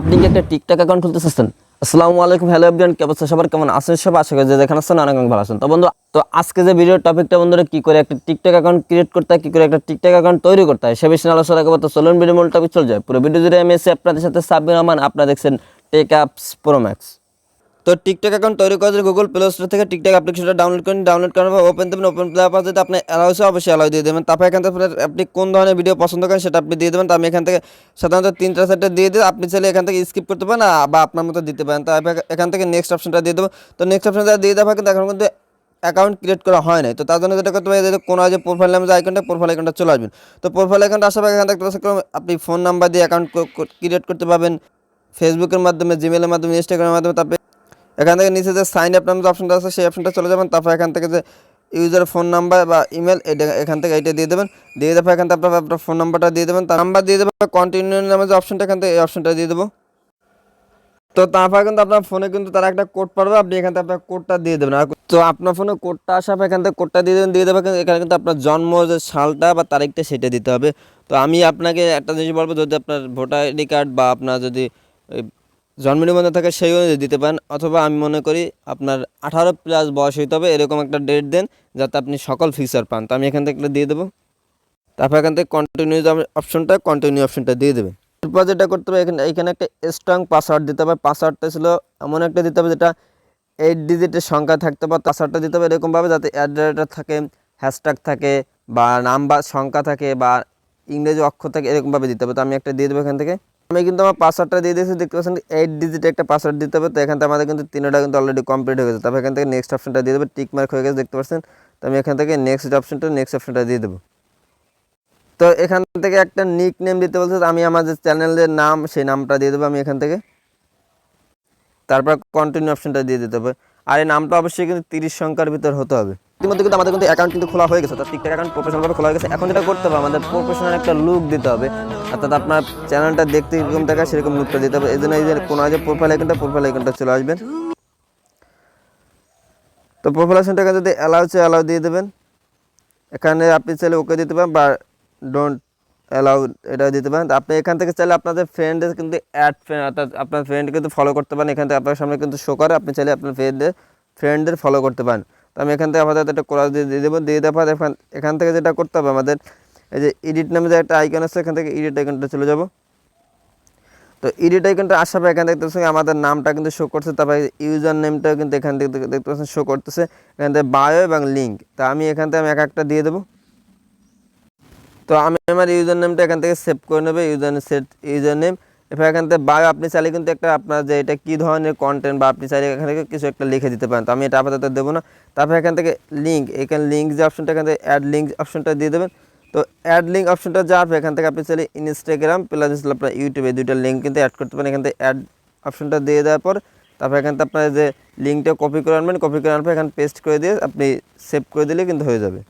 আপনি কি একটা টিকটক অ্যাকাউন্ট খুলতে চাচ্ছেন? আসসালামু আলাইকুম হ্যালো এভরিওয়ান কেমন সবার কেমন আছেন? সব আশা করি যে যেখানে আছেন অনেক অনেক ভালো আছেন। তো বন্ধু, তো আজকে যে ভিডিওর টপিকটা বন্ধুরা, কি করে একটা টিকটক অ্যাকাউন্ট ক্রিয়েট করতে হয়, কি করে একটা টিকটক অ্যাকাউন্ট তৈরি করতে হয়, সে বিষয়ে আলোচনা করব। তো চলুন ভিডিও মূল টপিক চলে যায় পুরো ভিডিও জুড়ে আমি এসে আপনাদের সাথে সাব্বির রহমান। আপনারা দেখছেন টেক অ্যাপস প্রো ম্যাক্স তো টিকটক অ্যাকাউন্ট তৈরি করার জন্য গুগল প্লে স্টোর থেকে টিকটক অ্যাপ্লিকেশনটা ডাউনলোড করেন ডাউনলোড করার পর ওপেন দেবেন ওপেন দেওয়ার পর যদি আপনি অ্যালাউসে অবশ্যই অ্যালাউ দিয়ে দেবেন। তারপর এখান থেকে আপনি কোন ধরনের ভিডিও পছন্দ করেন সেটা আপনি দিয়ে দেবেন। তো আমি এখান থেকে সাধারণত তিনটা সেটটা দিয়ে দিই, আপনি চাইলে এখান থেকে স্কিপ করতে পারেন বা আপনার মতো দিতে পারেন। তো এখান থেকে নেক্সট অপশনটা দিয়ে দেবো। তো নেক্সট অপশনটা দিয়ে দেওয়া কিন্তু এখন কিন্তু অ্যাকাউন্ট ক্রিয়েট করা হয় নাই। তো তার জন্য যেটা করতে হবে যে কোনো যে প্রোফাইল নামে যে আইকনটা প্রোফাইল আইকনটা চলে আসবেন। তো প্রোফাইল আইকনটা আসার পর এখান থেকে আপনি ফোন নাম্বার দিয়ে অ্যাকাউন্ট ক্রিয়েট করতে পারবেন। ফেসবুকের মাধ্যমে জিমেলের মাধ্যমে ইনস্টাগ্রামের মাধ্যমে, তারপরে এখান থেকে নিচে যে সাইন আপ নামের যে অপশনটা আছে, সেই অপশনটা চলে যাবেন। তারপর এখান থেকে যে ইউজার ফোন নাম্বার বা ইমেল এটা এখান থেকে এইটা দিয়ে দেবেন। দিয়ে দেওয়ার এখান থেকে আপনার আপনার ফোন নাম্বারটা দিয়ে দেবেন। তার নাম্বার দিয়ে দেবেন কন্টিনিউ নামে যে অপশনটা এখান থেকে এই অপশনটা দিয়ে দেবো। তো তারপর কিন্তু আপনার ফোনে কিন্তু তারা একটা কোড পারবে আপনি এখান থেকে আপনার কোডটা দিয়ে দেবেন। আর তো আপনার ফোনে কোডটা আসার পর এখান থেকে কোডটা দিয়ে দেবেন দিয়ে দেবেন এখানে কিন্তু আপনার জন্ম যে সালটা বা তারিখটা সেটা দিতে হবে। তো আমি আপনাকে একটা জিনিস বলব, যদি আপনার ভোটার আইডি কার্ড বা আপনার যদি জন্ম নিবন্ধন থাকে সেই অনুযায়ী দিতে পারেন অথবা আমি মনে করি আপনার আঠারো প্লাস বয়স হইতে হবে, এরকম একটা ডেট দেন যাতে আপনি সকল ফিচার পান। তো আমি এখান থেকে একটা দিয়ে দেবো। তারপর এখান থেকে কন্টিনিউ অপশনটা কন্টিনিউ অপশনটা দিয়ে দেবে। এরপর যেটা করতে হবে, এখানে এখানে একটা স্ট্রং পাসওয়ার্ড দিতে হবে। পাসওয়ার্ডটা ছিল এমন একটা দিতে হবে যেটা এইট ডিজিটের সংখ্যা থাকতে হবে পাসওয়ার্ডটা দিতে হবে এরকমভাবে যাতে অ্যাড্রেসটা থাকে হ্যাশট্যাগ থাকে বা নাম্বার সংখ্যা থাকে বা ইংরেজি অক্ষর থাকে এরকমভাবে দিতে হবে। তো আমি একটা দিয়ে দেবো এখান থেকে। আমি কিন্তু আমার পাসওয়ার্ডটা দিয়ে দিয়েছি, দেখতে পাচ্ছেন এইট ডিজিট একটা পাসওয়ার্ড দিতে হবে, তো এখান থেকে আমাদের কিন্তু তিনটা কিন্তু অলরেডি কমপ্লিট হয়ে গেছে। তারপর এখান থেকে নেক্সট অপশনটা দিয়ে দেবে টিক মার্ক হয়ে গেছে, দেখতে পাচ্ছেন? তো আমি এখান থেকে নেক্সট অপশনটা নেক্সট অপশনটা দিয়ে দেবো। তো এখান থেকে একটা নিক নেম দিতে বলছে আমি আমার যে চ্যানেলের নাম, সেই নামটা দিয়ে দেবো আমি এখান থেকে। তারপর কন্টিনিউ অপশনটা দিয়ে দিতে হবে। আর এই নামটা অবশ্যই কিন্তু তিরিশ সংখ্যার ভিতর হতে হবে। ইতিমধ্যে কিন্তু আমাদের কিন্তু অ্যাকাউন্ট কিন্তু খোলা হয়ে গেছে। তো টিকটক অ্যাকাউন্ট প্রফেশনালভাবে খোলা হয়ে গেছে। এখন যেটা করতে হবে, আমাদের প্রফেশনাল একটা লুক দিতে হবে। অর্থাৎ আপনার চ্যানেলটা দেখতে যেরকম দেখা সেরকম লুকটা দিতে হবে। এই জন্য এই যে কোনো যে প্রোফাইল আইকনটা প্রোফাইল আইকনটা চলে আসবেন। তো প্রোফাইল আইকনটাকে যদি অ্যালাউ চাই অ্যালাউ দিয়ে দেবেন। এখানে আপনি চাইলে ওকে দিতে পারেন বা ডোন্ট অ্যালাউ এটা দিতে পারেন। আপনি এখান থেকে চাইলে আপনাদের ফ্রেন্ডের কিন্তু অ্যাড ফ্রেন্ড অর্থাৎ আপনার ফ্রেন্ড কিন্তু ফলো করতে পারেন। এখান থেকে আপনার সামনে কিন্তু শো করে, আপনি চাইলে আপনার ফ্রেন্ডদের ফ্রেন্ডদের ফলো করতে পারেন। আমি এখান থেকে আপাতত একটা কোলাজ দিয়ে দিয়ে দেবো। দিয়ে দেওয়ার এখান এখান থেকে যেটা করতে হবে আমাদের, এই যে এডিট নামে যে একটা আইকন আছে, এখান থেকে এডিট আইকনটা চলে যাব। তো এডিট আইকনটা আসার পর এখান থেকে দেখতে আমাদের নামটা কিন্তু শো করছে, তারপরে ইউজার নেমটাও কিন্তু এখান থেকে দেখতে পাচ্ছেন শো করতেছে। এখান থেকে বায়ো এবং লিঙ্ক তা আমি এখান থেকে আমি এক একটা দিয়ে দেবো। তো আমি আমার ইউজার নেমটা এখান থেকে সেভ করে নেবে ইউজার সেট ইউজার নেম এরপর এখান থেকে বায়ো আপনি চাইলে কিন্তু একটা আপনার যে এটা কী ধরনের কন্টেন্ট বা আপনি চাইলে এখান থেকে কিছু একটা লিখে দিতে পারেন। তো আমি এটা আপাতত দেবো না। তারপর এখান থেকে লিঙ্ক এখানে লিঙ্ক যে অপশনটা এখান থেকে অ্যাড লিঙ্ক অপশনটা দিয়ে দেবেন। তো অ্যাড লিঙ্ক অপশনটা যাওয়ার পর এখান থেকে আপনি চাইলে ইনস্টাগ্রাম প্লাস হচ্ছে আপনার ইউটিউবে দুইটা লিঙ্ক কিন্তু অ্যাড করতে পারেন। এখান থেকে অ্যাড অপশনটা দিয়ে দেওয়ার পর তারপর এখান থেকে আপনার যে লিঙ্কটা কপি করে আনবেন কপি করে পর এখানে পেস্ট করে দিয়ে আপনি সেভ করে দিলে কিন্তু হয়ে যাবে।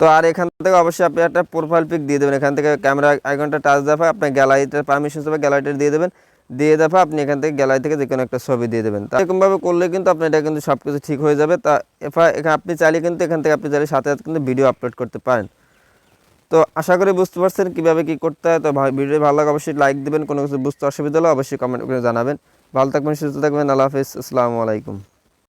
তো আর এখান থেকে অবশ্যই আপনি একটা প্রোফাইল পিক দিয়ে দেবেন। এখান থেকে ক্যামেরা আইকনটা টাচ হয় আপনার গ্যালারিটার পারমিশন হিসেবে গ্যালারিটা দিয়ে দেবেন। দিয়ে দেওয়া আপনি এখান থেকে গ্যালারি থেকে যে কোনো একটা ছবি দিয়ে দেবেন। তা এরকমভাবে করলে কিন্তু আপনার এটা কিন্তু সব কিছু ঠিক হয়ে যাবে। তা এফা আপনি চাইলে কিন্তু এখান থেকে আপনি চাইলে সাথে সাথে কিন্তু ভিডিও আপলোড করতে পারেন। তো আশা করি বুঝতে পারছেন কীভাবে কী করতে হয়। তো ভিডিও ভালো লাগে অবশ্যই লাইক দেবেন। কোনো কিছু বুঝতে অসুবিধা হলে অবশ্যই কমেন্ট করে জানাবেন। ভালো থাকবেন, সুস্থ থাকবেন। আল্লাহ হাফিজ। আসসালামু আলাইকুম।